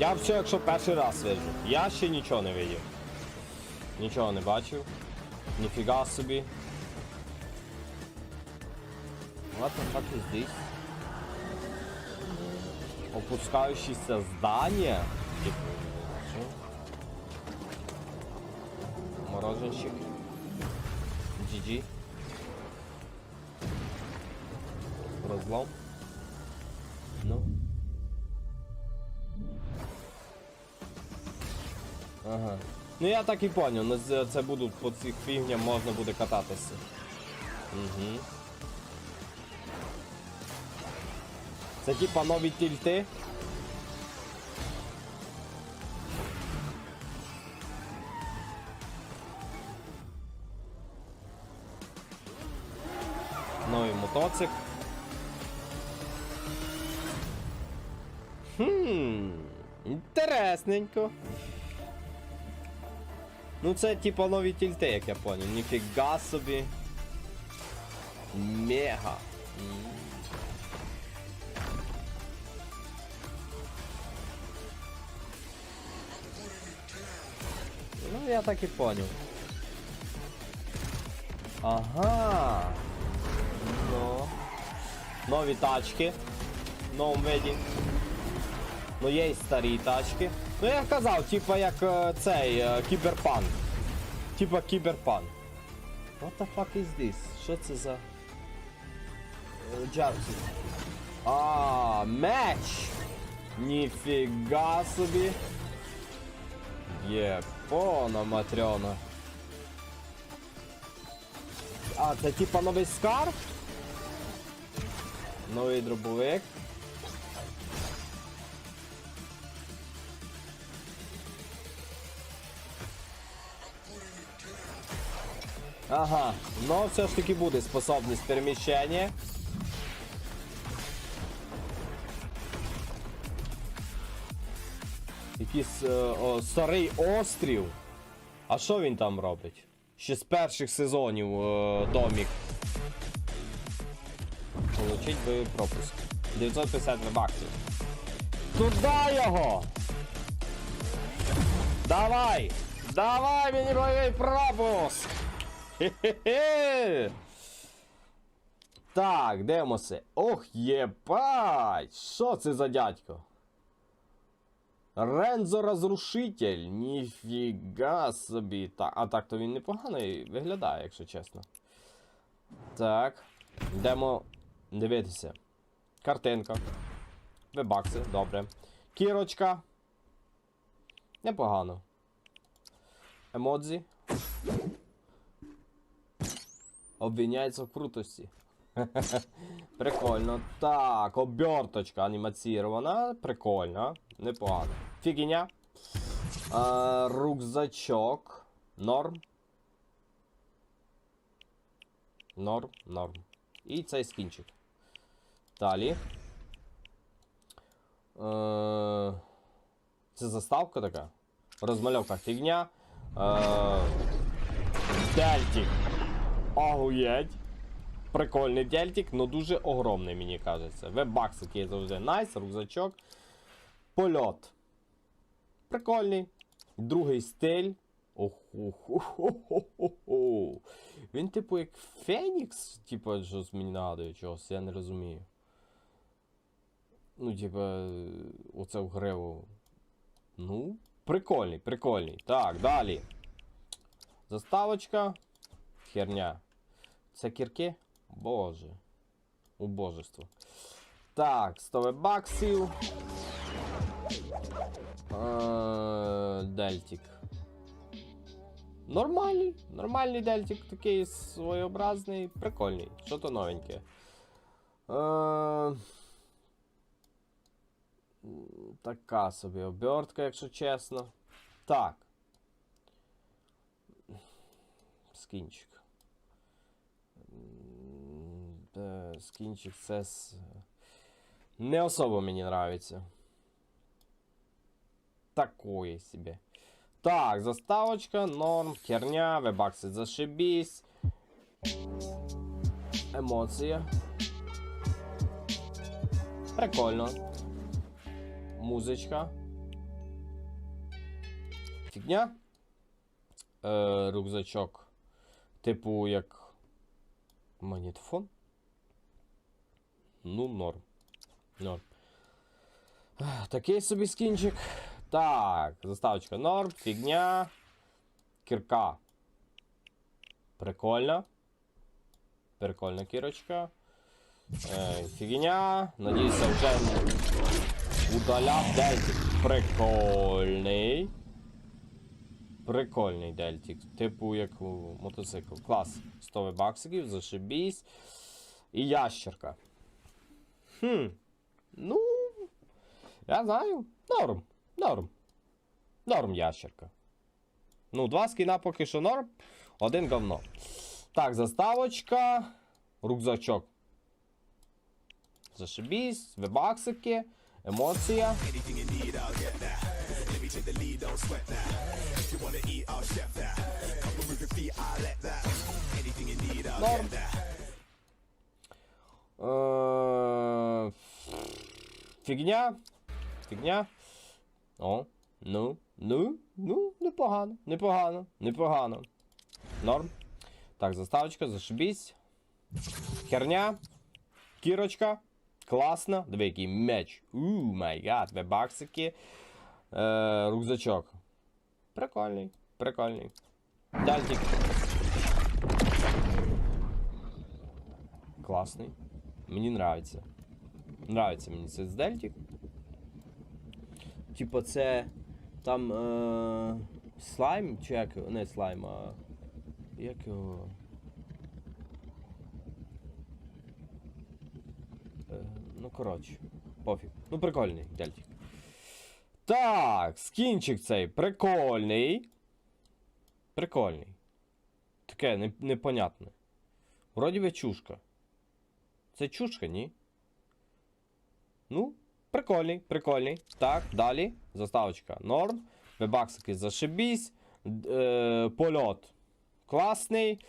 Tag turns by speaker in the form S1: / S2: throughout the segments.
S1: Я все, якщо перший раз вижу. Я ще нічого не видів. Нічого не бачив. Ніфіга собі. What the fuck is this? Опускающееся? Типу. Мороженщик. GG. Розлом. Ага. Ну я так і поняв, ну це- будуть по цих фігням можна буде кататися. Угу. Це типа нові тільти. Новий мотоцик. Хм, інтересненько. Ну це типа нові тільти, як я поняв. Ніфіга собі. Мега. Ну, я так і поняв. Ага. Ну. Нові тачки. В новому виді. Ну є і старі тачки. Ну я казав, типа як е, цей е, кіберпанк. Типа кіберпанк. What the fuck is this? Що це за. Джарсі. А, меч! Ніфіга собі. Єпона матрьона. А, це типа новий скарб? Новий дробовик. Ага, но все ж таки буде способність переміщення. Якийсь е, о, старий острів. А що він там робить? Ще з перших сезонів е, домік. Получить бойовий пропуск. 950 баксів. Туда його! Давай! Давай мені бойовий пропуск! Хе-хе-хе! Так, дивимося. Ох, єбать! Що це за дядько? Рензо Розрушитель. Ніфіга собі. Так, а так то він непоганий виглядає, якщо чесно. Так. Йдемо дивитися. Картинка. Вебакси, добре. Кірочка. Непогано. Емодзі. Обвиняється в крутості. Прикольно. Так, оберточка анімаційована. Прикольно. Непогано. Фігіня. А, рюкзачок. Норм. Норм, норм. І цей скінчик. Далі. Е, Це заставка така. Розмальовка фігня. Е, Дельтик. Огуєть. Прикольний дельтик, але дуже огромний, мені кажеться. Веб-бакс, який завжди найс, рюкзачок. Польот. Прикольний. Другий стиль. Оху-ху-ху-ху-ху. Він, типу, як Фенікс, типу, щось мені нагадує чогось, я не розумію. Ну, типа, оце в гриву. Ну, прикольний, прикольний. Так, далі. Заставочка. Херня. Це кірки? Боже. Убожество. Так, 100 баксів. Е, Дельтик. Нормальний, нормальний дельтик, такий своєобразний, прикольний. Що то новеньке. Е, Така собі обертка, якщо чесно. Так. Скінчик. Скінчик це не особо мені нравится. Такое себе. Так, заставочка, норм, херня, вебакси зашибись. Емоція. Прикольно. Музичка. Фігня. Е, рюкзачок. Типу, як. Магнітофон. Ну, норм. Норм. Такий собі скінчик. Так, заставочка норм, фігня. Кірка. Прикольно. Прикольна кірочка. Е, фігня. Надіюся, вже удаляв дельтик. Прикольний. Прикольний дельтик. Типу як у мотоцикл. Клас. 100 баксиків, зашибісь. І ящерка. Хм. Ну. Я знаю. Норм. Норм. Норм ящерка. Ну, два скіна поки що норм. Один говно. Так, заставочка. Рюкзачок. Зашибісь, вебаксики, емоція. Норм. Е, Фігня. Фігня. О, ну, ну, ну, непогано, непогано, непогано. Норм. Так, заставочка, зашибісь. Херня. Кірочка. Класно. Диви, який меч. Ууу, май гад, вебаксики. Е, рюкзачок. Прикольний, прикольний. Дальтик. Класний. Мені нравиться. Нравиться мені цей дельтик. Типа це там е, слайм, чи як? Не слайм, а. Як його. Е, ну, коротше, пофіг. Ну, прикольний дельтик. Так, скінчик цей прикольний. Прикольний. Таке непонятне. Вроді би чушка. Це чушка, ні? Ну, прикольний, прикольний. Так, далі. Заставочка норм. Вебаксики зашибісь. Е, польот класний.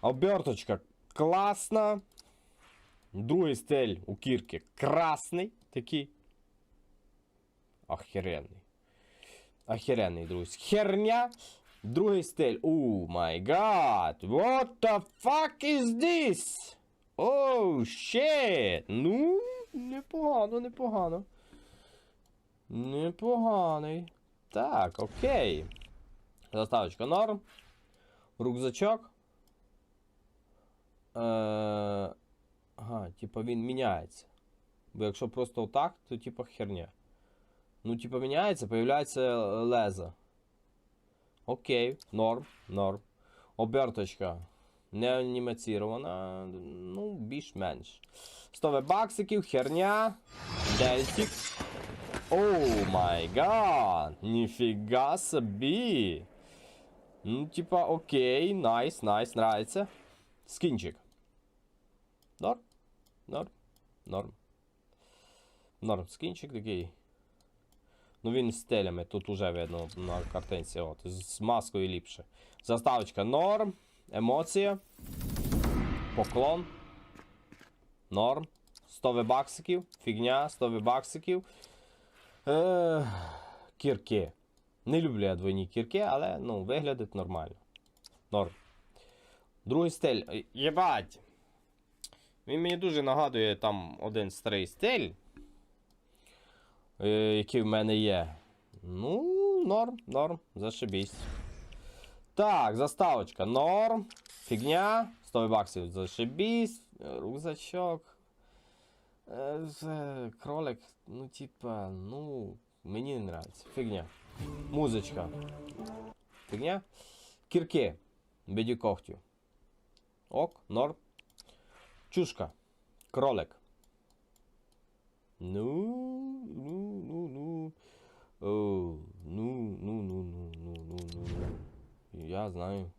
S1: Оберточка класна. Другий стиль у кірки красний. Такий. Охеренний. Охеренний, друзі. Херня. Другий стиль. О май гад. What the fuck is this? Оу, щет. Ну, непогано, непогано. Непоганий. Так, окей. Заставочка норм. Рюкзачок. Е, ага, типа він міняється. Бо якщо просто отак, то типа херня. Ну, типа міняється, появляється леза. Окей, норм, норм. Оберточка не анімацирована, ну, більш-менш. 100 баксиків, херня. Дельтик. Оу май гад! Ніфіга собі! Ну, типа, окей, найс, найс, нравится. Скинчик. Норм, норм, норм. Норм, скинчик такий. Ну він з телями, тут уже видно на картинці. От, з маскою ліпше. Заставочка норм. Емоція. Поклон. Норм. 100 баксиків. Фігня, 100 баксиків. Е, кірки. Не люблю я двойні кірки, але ну, виглядить нормально. Норм. Другий стиль. Єбать. Він мені дуже нагадує там один старий стиль, е, який в мене є. Ну, норм, норм, зашибісь. Так, заставочка. Норм. Фігня. 100 баксів зашибісь. Рюкзачок. Е, Кролик, ну, типа, ну, мені не нравится. Фігня. Музичка. Фігня. Кірки. Біді когтю. Ок, норм. Чушка. Кролик. Ну, Знаю.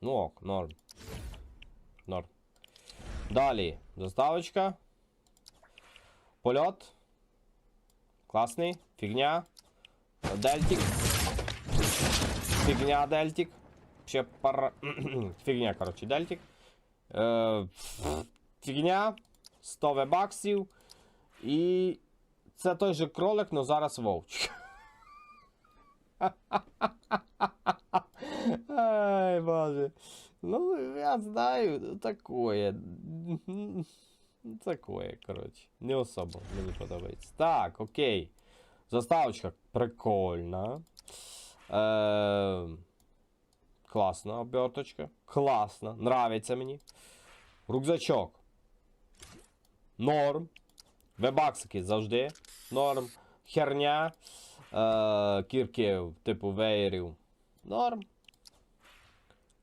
S1: Ну ок, норм. Норм. Далі. Заставочка. Польот. Класний. Фігня. Дельтик. Фігня дельтик. Ще пара. Фігня, коротше, дельтик. Е, фігня. 100 баксів. І це той же кролик, але зараз вовчик. Ай, боже. Ну, я знаю, такое. Такое, коротше. Не особо мені подобається. Так, окей. Заставочка прикольна. Е, класна оберточка. Класна. Нравиться мені. Рюкзачок. Норм. Вебаксики завжди. Норм. Херня. Е, кірків, типу веєрів. Норм.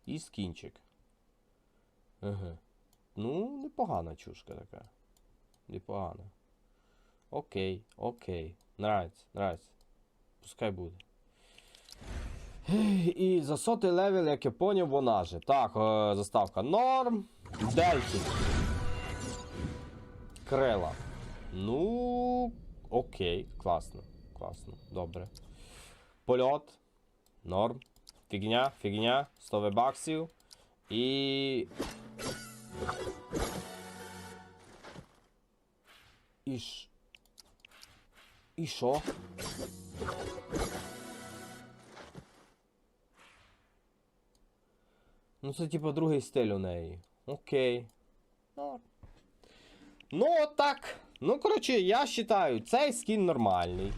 S1: І скінчик. Ага. Ну, непогана чушка така. Непогана. Окей, окей. Нравиться, нравиться. Пускай буде. І за сотий левел, як я поняв, вона же. Так, е, заставка норм. Дельті. Крила. Ну. Окей, класно. Класно. Добре. Польот. Норм. Фігня, фігня. 100 баксів. І. І ш... І що? Ну, це типа другий стиль у неї. Окей. Ну, ну так. Ну, коротше, я вважаю, цей скін нормальний.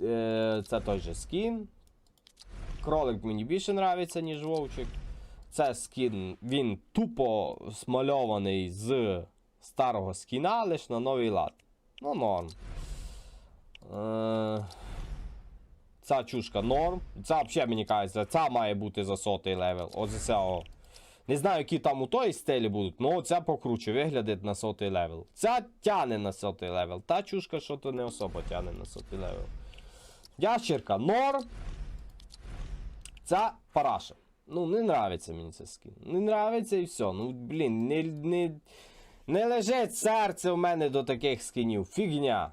S1: Е, це той же скін. Кролик мені більше нравиться, ніж вовчик. Це скін, він тупо смальований з старого скіна, лише на новий лад. Ну, норм. Е, ця чушка норм. Ця взагалі мені кажеться, ця має бути за сотий левел. Ось цього. Не знаю, які там у той стилі будуть, але ця покруче виглядить на сотий левел. Ця тяне на сотий левел. Та чушка, що то не особо тяне на сотий левел. Ящерка норм. Ця параша. Ну, не нравиться мені цей скін. Не нравиться і все. Ну, блін, не, не, не лежить серце в мене до таких скінів. Фігня.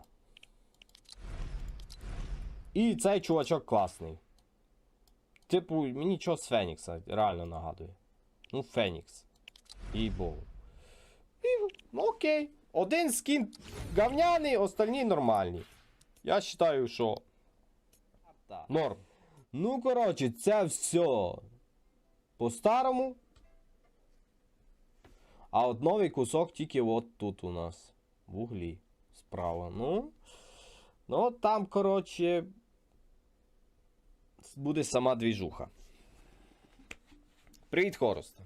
S1: І цей чувачок класний. Типу, мені чого з Фенікса реально нагадує. Ну, Фенікс. І богу. І, ну, окей. Один скін говняний, остальні нормальні. Я вважаю, що. Норм. Ну, коротше, це все. По-старому. А от новий кусок тільки от тут у нас. В углі. Справа. Ну. Ну, там, коротше. Буде сама двіжуха. Привіт, Хоросте.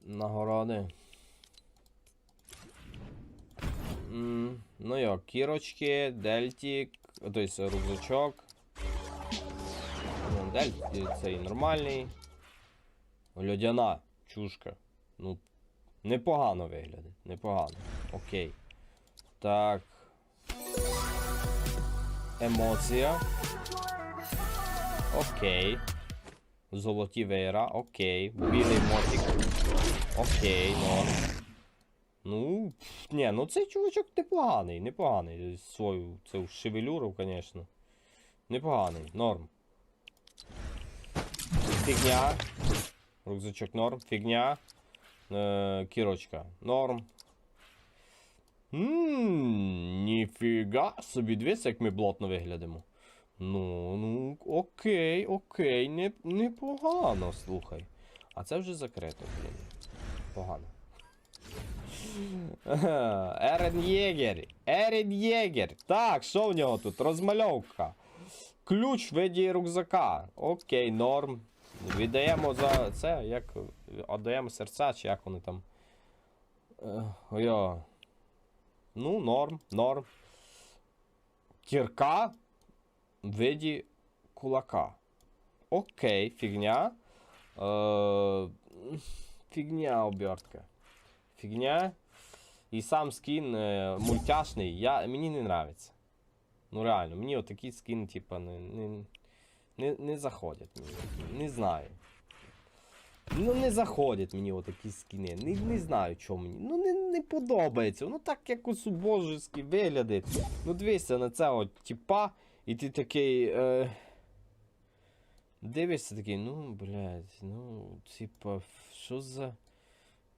S1: Нагороди. Ну як, кірочки, дельтік, тобто рюкзачок. Ну, Дельтік цей нормальний. Льодяна чушка. Ну, непогано виглядить, непогано. Окей. Так. Емоція. Окей. Золоті веєра, окей. Білий мотик. Окей, норм. Ну, ні, ну цей чувачок непоганий, непоганий. Свою цю шевелюру, звісно. Непоганий, норм. Фігня. Рюкзачок норм, фігня. Е, кірочка, норм. Ммм, ніфіга собі, дивись, як ми блотно виглядимо. Ну, ну, окей, окей, не, непогано, слухай. А це вже закрито, блін. Погано. Ерен Єгер. Ерен Єгер. Так, що в нього тут? Розмальовка. Ключ в виді рюкзака. Окей, норм. Віддаємо за це, як. Віддаємо серця, чи як вони там. Е, Ой. Ну, норм, норм. Кірка в виді кулака. Окей, фігня. Е, фігня обертка. Фігня. І сам скін е, мультяшний, я, мені не нравиться. Ну реально, мені отакі скіни, типа, не, не, не, не заходять мені. Не знаю. Ну не заходять мені отакі скіни. Не, не знаю, чому мені. Ну не, не подобається. Ну так якось убожески виглядить. Ну дивися на цього типа, і ти такий. Е... Дивишся такий, ну, блядь, ну, типа, що за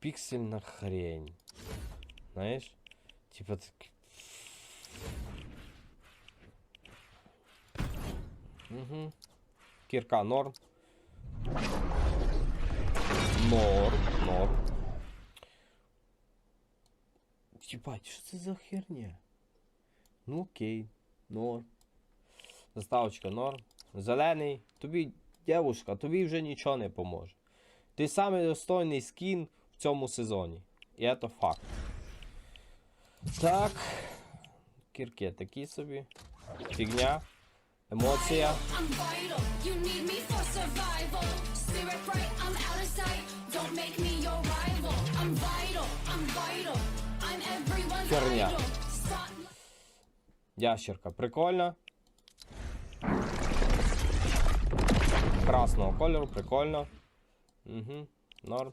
S1: піксельна хрень. Знаєш? Типа. Угу. Кірка норм. Норм, норм. Єбать, що це за херня? Ну окей, норм. Заставочка норм. Зелений. Тобі, дівушка, тобі вже нічого не поможе. Ти самий достойний скін в цьому сезоні. І це факт. Так. Кірки такі собі. Фігня. Емоція. Херня. Ящерка. Прикольно. Красного кольору, прикольно. Угу. Норм.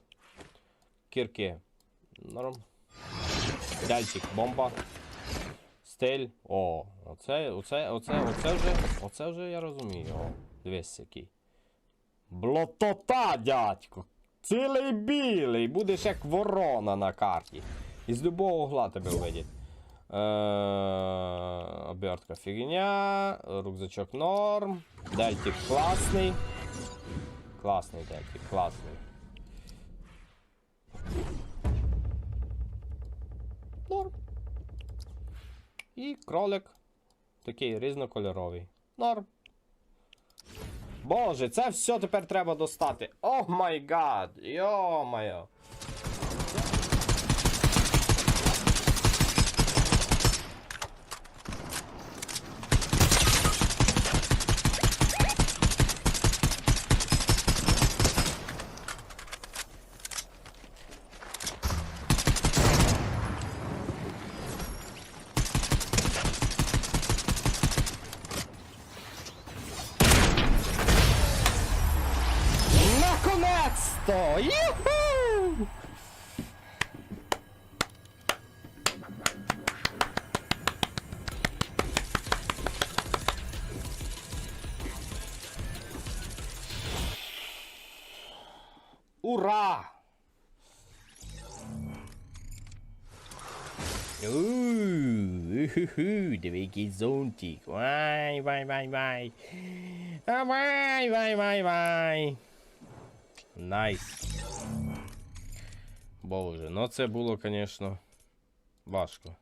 S1: Кірки. Норм. Дальчик, бомба. Стиль. О, оце, оце, оце, оце вже, оце вже я розумію. О, дивись який. Блотота, дядько. Цілий білий, будеш як ворона на карті. Із любого угла тебе увидять. Е, обертка фігня, рюкзачок норм, дельтик класний. Класний дельтик, класний. Норм. І кролик. Такий різнокольоровий. Норм. Боже, це все тепер треба достати. О май гад! Йо-моє. Ура! Диви який зонтик. Вай, вай, вай, вай. А вай, вай, вай, вай. Найс. Боже, ну це було, звісно, важко.